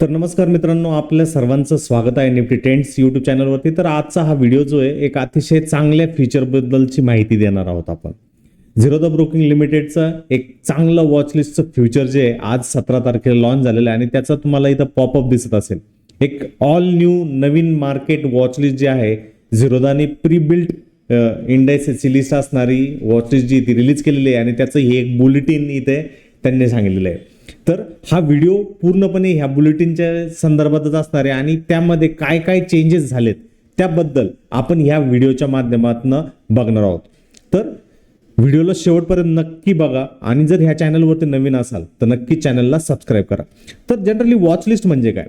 तर नमस्कार मित्रांनो आपल्या सर्वांचं स्वागत आहे निफ्टी ट्रेंड्स यूट्यूब चॅनलवरती. तर आजचा हा व्हिडिओ जो आहे एक अतिशय चांगल्या फीचरबद्दलची माहिती देणार आहोत आपण. झिरो द ब्रोकिंग लिमिटेडचं एक चांगलं वॉचलिस्टचं फ्युचर जे आहे आज सतरा तारखेला लॉन्च झालेलं आहे आणि त्याचा तुम्हाला इथं पॉपअप दिसत असेल. एक ऑल न्यू नवीन मार्केट वॉचलिस्ट जे आहे झिरोदानी प्री बिल्ट इंडेक्सची लिस्ट असणारी वॉचलिस्ट जी ती रिलीज केलेली आहे आणि त्याचं हे एक बुलेटिन इथे त्यांनी सांगितलेलं आहे. तर हा व्हिडिओ पूर्णपणे ह्या बुलेटिनच्या संदर्भातच असणार आहे आणि त्यामध्ये काय काय चेंजेस झालेत त्याबद्दल आपण ह्या व्हिडिओच्या माध्यमातून बघणार आहोत. तर व्हिडिओला शेवटपर्यंत नक्की बघा आणि जर ह्या चॅनलवरती नवीन असाल तर नक्की चॅनलला सबस्क्राईब करा. तर जनरली वॉचलिस्ट म्हणजे काय?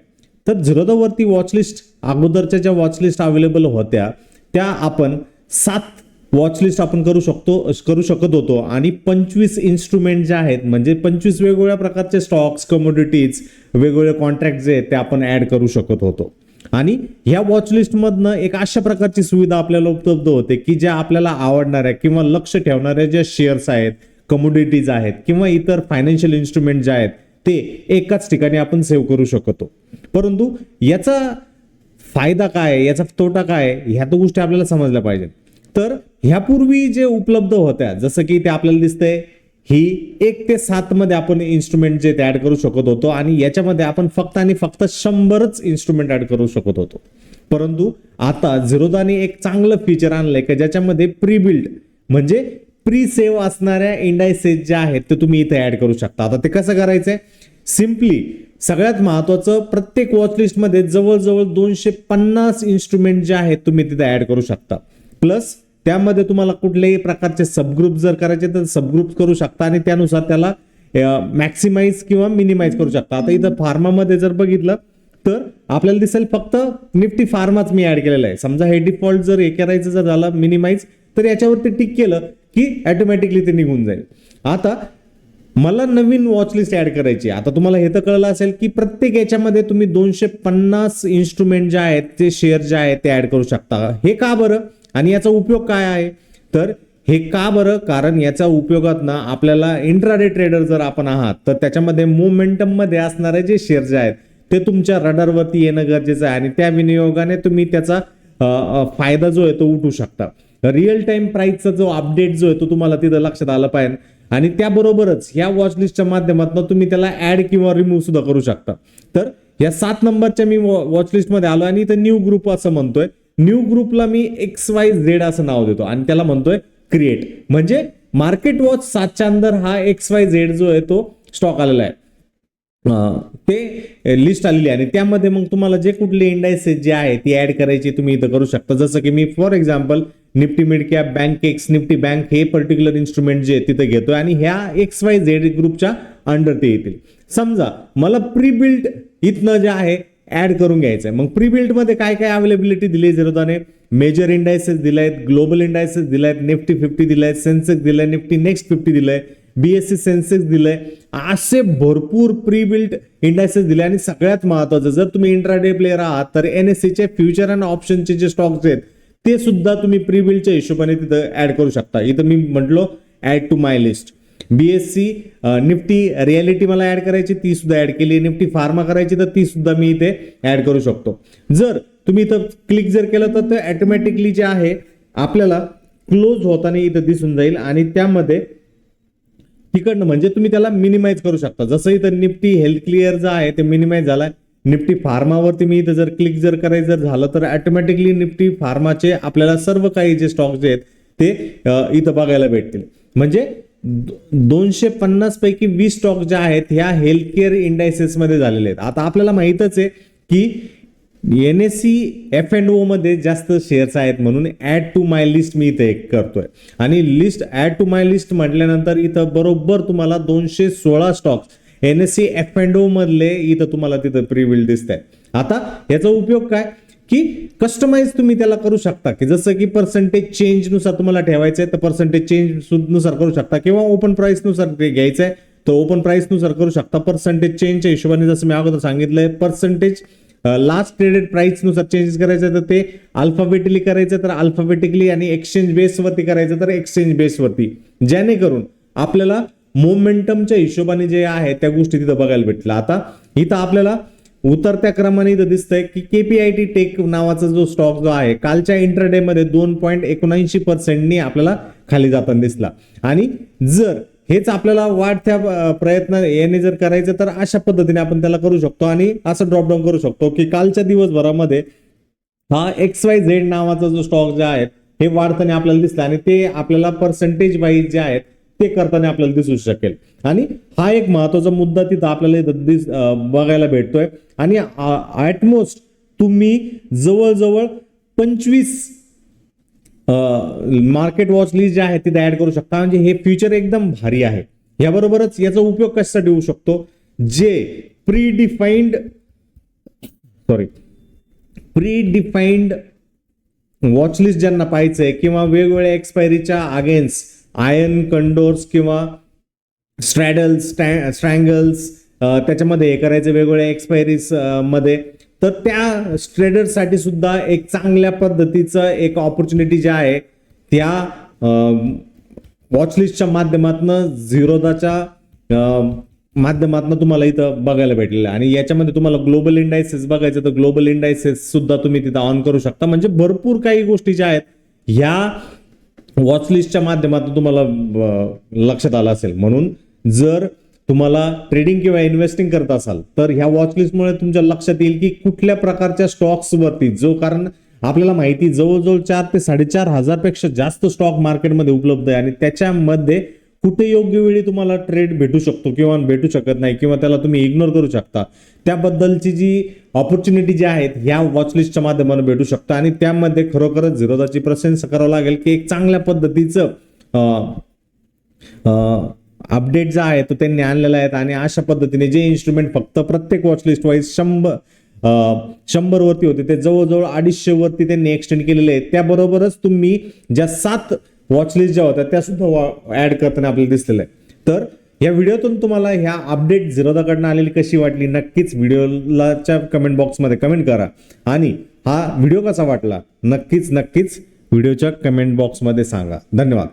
तर झिरोदावरती वॉचलिस्ट अगोदरच्या ज्या वॉचलिस्ट अवेलेबल होत्या त्या आपण सात वॉच लिस्ट आपण करू शकतो करू शकत होतो. आणि पंचवीस इन्स्ट्रुमेंट जे आहेत म्हणजे पंचवीस वेगवेगळ्या प्रकारचे स्टॉक्स कमोडिटीज वेगवेगळे कॉन्ट्रॅक्ट जे आहेत ते आपण ऍड करू शकत होतो. आणि ह्या वॉचलिस्टमधनं एक अशा प्रकारची सुविधा आपल्याला उपलब्ध होते की ज्या आपल्याला आवडणाऱ्या किंवा लक्ष ठेवणाऱ्या ज्या शेअर्स आहेत कमोडिटीज आहेत किंवा इतर फायनान्शियल इन्स्ट्रुमेंट जे आहेत ते एकाच ठिकाणी आपण सेव्ह करू शकतो. परंतु याचा फायदा काय याचा तोटा काय आहे, ह्या तो गोष्टी आपल्याला समजल्या पाहिजेत. तर ह्यापूर्वी जे उपलब्ध होत्या जसं की ते आपल्याला दिसतंय ही एक ते सात मध्ये आपण इन्स्ट्रुमेंट जे ऍड करू शकत होतो आणि याच्यामध्ये आपण फक्त आणि फक्त शंभरच इन्स्ट्रुमेंट ऍड करू शकत होतो. परंतु आता झिरोदाने एक चांगलं फीचर आणलंय की ज्याच्यामध्ये प्री बिल्ड म्हणजे प्री सेव्ह असणाऱ्या इंडायसेस ज्या आहेत ते तुम्ही इथे ऍड करू शकता. आता ते कसं करायचंय? सिम्पली सगळ्यात महत्वाचं प्रत्येक वॉच लिस्टमध्ये जवळजवळ दोनशे पन्नास इन्स्ट्रुमेंट जे आहेत तुम्ही तिथे ऍड करू शकता. प्लस त्यामध्ये तुम्हाला कुठल्याही प्रकारचे सबग्रुप जर करायचे तर सबग्रुप करू शकता आणि त्यानुसार त्याला मॅक्सिमाइज किंवा मिनिमाइज करू शकता. आता इथं फार्मामध्ये जर बघितलं तर आपल्याला दिसेल फक्त निफ्टी फार्माच मी ऍड केलेला आहे. समजा हे डिफॉल्ट जर हे करायचं जर झालं मिनिमाइज तर याच्यावरती टिक केलं की ऍटोमॅटिकली ते निघून जाईल. आता मला नवीन वॉच लिस्ट ऍड करायची आता तुम्हाला हे तर कळलं असेल की प्रत्येक याच्यामध्ये तुम्ही दोनशे पन्नास इन्स्ट्रुमेंट जे आहेत ते शेअर जे आहेत ते ऍड करू शकता. हे का बरं? आणि याचा उपयोग काय आहे? तर हे का बरं? कारण याचा उपयोगात ना आपल्याला इंट्राडे ट्रेडर जर आपण आहात तर त्याच्यामध्ये मोमेंटममध्ये असणारे जे शेअर जे आहेत ते तुमच्या रडारवरती येणं गरजेचं आहे. आणि त्या विनियोगाने तुम्ही त्याचा फायदा जो आहे तो उठू शकता. रिअल टाइम प्राईसचा जो अपडेट जो आहे तो तुम्हाला तिथं लक्षात आलं पाहिजे. आणि त्याबरोबरच ह्या वॉच लिस्टच्या माध्यमातून तुम्ही त्याला ऍड किंवा रिमूव्ह सुद्धा करू शकता. तर या सात नंबरच्या मी वॉचलिस्टमध्ये आलो आणि इथं न्यू ग्रुप असं म्हणतोय. न्यू ग्रुपला मी एक्स वाय झेड असं नाव देतो. आणि त्याला म्हणतोय क्रिएट म्हणजे मार्केट वॉच सातच्या अंदर हा एक्स वाय झेड जो आहे तो स्टॉक आलेला आहे. ते लिस्ट आलेली आहे. आणि त्यामध्ये मग तुम्हाला जे कुठले इंडायसेस जे आहे ती ऍड करायची तुम्ही इथं करू शकता. जसं की मी for example Nifty mid cap bank X Nifty bank हे पर्टिक्युलर इन्स्ट्रुमेंट जे तिथे घेतोय. आणि ह्या एक्स वाय झेड ग्रुपच्या अंडर ते येतील. समजा मला प्री बिल्ट इथनं जे आहे ऍड करून घ्यायचं आहे मग प्री काय काय अवेलेबिलिटी दिली झिरोदाने मेजर इंडायसेस दिले आहेत ग्लोबल इंडायसेस दिले आहेत निफ्टी फिफ्टी दिले आहेत सेन्सेक्स दिलंय निफ्टी नेक्स्ट फिफ्टी दिलंय बीएससी सेन्सेक्स दिलंय. असे भरपूर प्रीबिल्ट इंडायसेस दिले आणि सगळ्यात महत्वाचं जर तुम्ही इंट्राडे प्लेअर आहात तर एन एस सीचे फ्युचर अँड ऑप्शनचे जे स्टॉक्स आहेत ते सुद्धा तुम्ही प्री बिल्डच्या हिशोबाने तिथं ऍड करू शकता. इथं मी म्हटलो add to my list BSC Nifty realty मला ऍड करायची ती सुद्धा ऍड केली. निफ्टी फार्मा करायची तर ती सुद्धा मी इथे ऍड करू शकतो. जर तुम्ही इथं क्लिक जर केलं तर ते ॲटोमॅटिकली जे आहे आपल्याला क्लोज होताना इथं दिसून जाईल आणि त्यामध्ये तिकडनं म्हणजे तुम्ही त्याला मिनिमाइज करू शकता. जसं इथं निफ्टी हेल्थ क्लिअर जे आहे ते मिनिमाइज झालाय निफ्टी फार्मावरती मी इथं जर क्लिक जर करायचं जर झालं तर ऑटोमॅटिकली निफ्टी फार्माचे आपल्याला सर्व काही जे स्टॉक जे आहेत ते इथं बघायला भेटतील. म्हणजे दोनशे पन्नास पैकी वीस स्टॉक जे आहेत ह्या हेल्थ केअर इंडायसेस मध्ये झालेले आहेत. आता आपल्याला माहितच आहे की N S C F and O मध्ये जास्त शेअर्स आहेत म्हणून ॲड टू माय लिस्ट मी इथे एक करतोय. आणि list add to my list म्हटल्यानंतर इथं बरोबर तुम्हाला दोनशे सोळा stocks N S C F and O मधले इथं तुम्हाला तिथं प्रिविल दिसत आहे आता याचा उपयोग काय? की कस्टमाइज तुम्ही त्याला करू शकता. की जसं की पर्सेंटेज चेंजनुसार तुम्हाला ठेवायचं आहे तर पर्सेंटेज चेंजनुसार करू शकता. किंवा ओपन प्राईसनुसार ते घ्यायचं आहे तर ओपन प्राईसनुसार करू शकता. पर्सेंटेज चेंजच्या हिशोबाने जसं मी अगोदर सांगितलंय पर्सेंटेज लास्ट ट्रेडेड प्राईसनुसार चेंजेस करायचं तर ते अल्फाबेटिकली करायचं तर अल्फाबेटिकली आणि एक्सचेंज बेसवरती करायचं तर एक्सचेंज बेसवरती जेणेकरून आपल्याला मोमेंटमच्या हिशोबाने जे आहे त्या गोष्टी तिथं बघायला भेटल्या आता इथं आपल्याला उतरत्या क्रमाने इथं दिसतंय की केपीआयटी टेक नावाचा जो स्टॉक जो आहे कालच्या इंटरडे मध्ये दोन पॉईंट एकोणऐंशी पर्सेंटनी आपल्याला खाली जाताना दिसला. आणि जर हेच आपल्याला वाढत्या प्रयत्न याने जर करायचं तर अशा पद्धतीने आपण त्याला करू शकतो आणि असं ड्रॉपडाऊन करू शकतो की कालच्या दिवसभरामध्ये हा एक्स वाय झेड नावाचा जो स्टॉक जे आहे हे वाढताना आपल्याला दिसलं आणि ते आपल्याला पर्सेंटेज वाईज जे आहेत ते करताना आपल्याला दिसू शकेल. आणि हा एक महत्त्वाचा मुद्दा तिथं आपल्याला दिस बघायला भेटतोय. आणि ॲटमोस्ट तुम्ही जवळजवळ पंचवीस मार्केट वॉच लिस्ट जे आहे तिथे ऍड करू शकता. म्हणजे हे फ्युचर एकदम भारी आहे. याबरोबरच याचा उपयोग कशासाठी होऊ शकतो? जे predefined sorry predefined watch list ज्यांना पाहायचंय किंवा वेगवेगळ्या एक्सपायरीच्या अगेन्स्ट आयन कंडोर्स किंवा स्ट्रॅडल्स स्ट्रँगल्स त्याच्यामध्ये हे करायचे वेगवेगळ्या एक्सपायरीजमध्ये. तर त्या ट्रेडर्ससाठी सुद्धा एक चांगल्या पद्धतीचं एक ऑपॉर्च्युनिटी जे आहे त्या वॉचलिस्टच्या माध्यमातून झिरोदाच्या माध्यमातून तुम्हाला इथं बघायला भेटलेलं आणि याच्यामध्ये तुम्हाला ग्लोबल इंडायसेस बघायचं तर ग्लोबल इंडायसेस सुद्धा तुम्ही तिथं ऑन करू शकता. म्हणजे भरपूर काही गोष्टी ज्या आहेत ह्या वॉचलिस्टच्या माध्यमातून तुम्हाला लक्षात आलं असेल. म्हणून जर तुम्हाला ट्रेडिंग किंवा इन्व्हेस्टिंग करत असाल तर ह्या वॉचलिस्टमुळे तुमच्या लक्षात येईल की कुठल्या प्रकारच्या स्टॉक्स वरती जो कारण आपल्याला माहिती जवळजवळ चार ते साडेचार हजारपेक्षा जास्त स्टॉक मार्केटमध्ये उपलब्ध आहे आणि त्याच्यामध्ये कुठे योग्य वेळी तुम्हाला ट्रेड भेटू शकतो किंवा भेटू शकत नाही किंवा त्याला तुम्ही इग्नोर करू शकता त्याबद्दलची जी ऑपॉर्च्युनिटी जी आहेत ह्या वॉचलिस्टच्या माध्यमाने भेटू शकता. आणि त्यामध्ये खरोखरच झिरोदाची प्रशंसा करावं लागेल की एक चांगल्या पद्धतीचं अपडेट जो आहे तो त्यांनी आणलेला आहे. आणि अशा पद्धतीने जे इन्स्ट्रुमेंट फक्त प्रत्येक वॉचलिस्ट वाईज शंभर शंभर वरती होते ते जवळजवळ अडीचशे वरती त्यांनी एक्सटेंड केलेले आहेत. त्याबरोबरच तुम्ही ज्या सात वॉचलिस्ट ज्या होत्या त्या सुद्धा ऍड करताना आपल्याला दिसलेलं आहे. तर या व्हिडिओतून तुम्हाला ह्या अपडेट झिरोदाकडनं आलेली कशी वाटली नक्कीच व्हिडिओलाच्या कमेंट बॉक्समध्ये कमेंट करा. आणि हा व्हिडिओ कसा वाटला नक्कीच नक्कीच व्हिडिओच्या कमेंट बॉक्समध्ये सांगा. धन्यवाद.